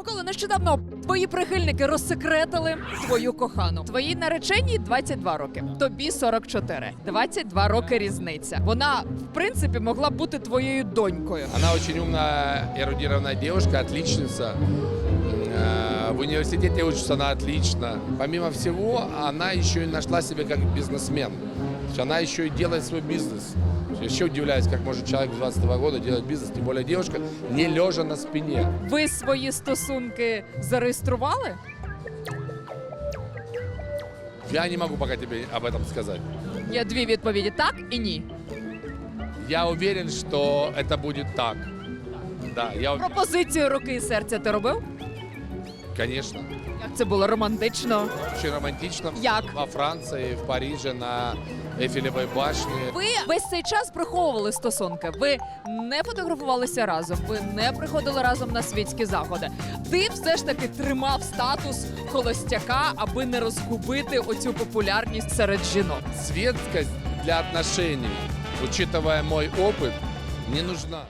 Микола, нещодавно твої прихильники розсекретили твою кохану. Твоїй нареченій 22 роки, тобі 44. 22 роки різниця. Вона, в принципі, могла бути твоєю донькою. Она очень умная, эрудированная девушка, отличница. Э, В университете учится она отлично. Помимо всего, она еще и нашла себя как бизнесмен. Она еще и делает свой бизнес. Я Еще удивляюсь, как может человек 22 года делать бизнес, тем более девушка, не лежа на спине. Ви свої стосунки зареєстрували? Я не могу пока тебе об этом сказать. Є дві відповіді: так і ні. Я уверен, что это будет так. Да, я уверен. Пропозицію руки і серця ти робив? Конечно. Як це було романтично? Очень романтично. Як? Во Франции, в Париже, на Эйфелевой башне. Ви весь цей час приховували стосунки. Ви не фотографувалися разом, ви не приходили разом на світські заходи. Ти все ж таки тримав статус холостяка, аби не розгубити оцю популярність серед жінок. Светскость для отношений, учитывая мой опыт, не нужна.